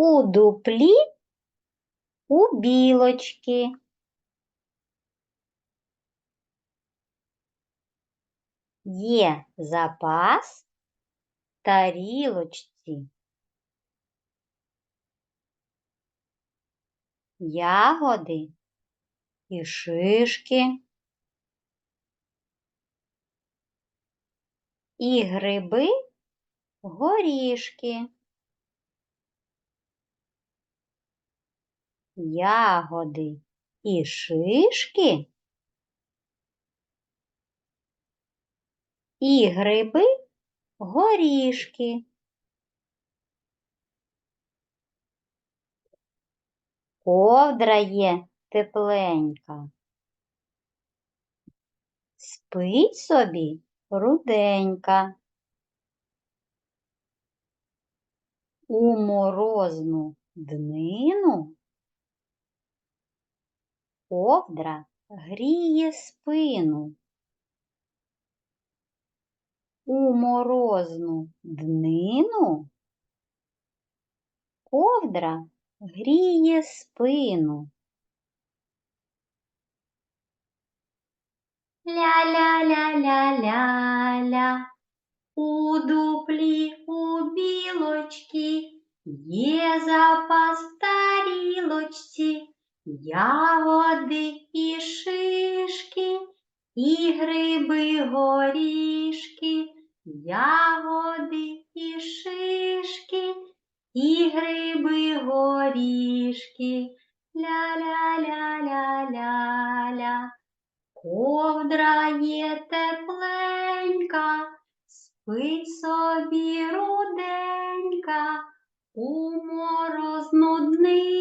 У дуплі у білочки. Є запас тарілочці. Ягоди і шишки. І гриби горішки. Ягоди і шишки. І гриби горішки. Ковдра є тепленька. Спить собі руденька. У морозну днину ковдра гріє спину. У морозну днину ковдра гріє спину. Ля-ля-ля-ля-ля-ля, у дуплі у білочки є запас тарілочці, ягоди і шишки, і гриби горішки, ягоди і шишки, і гриби горішки. Ля-ля-ля-ля-ля-ля. Ковдра є тепленька, спить собі руденька, у морозну днину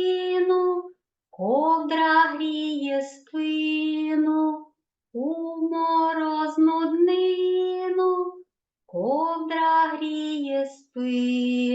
ковдра гріє спину, у морозну днину ковдра гріє спину.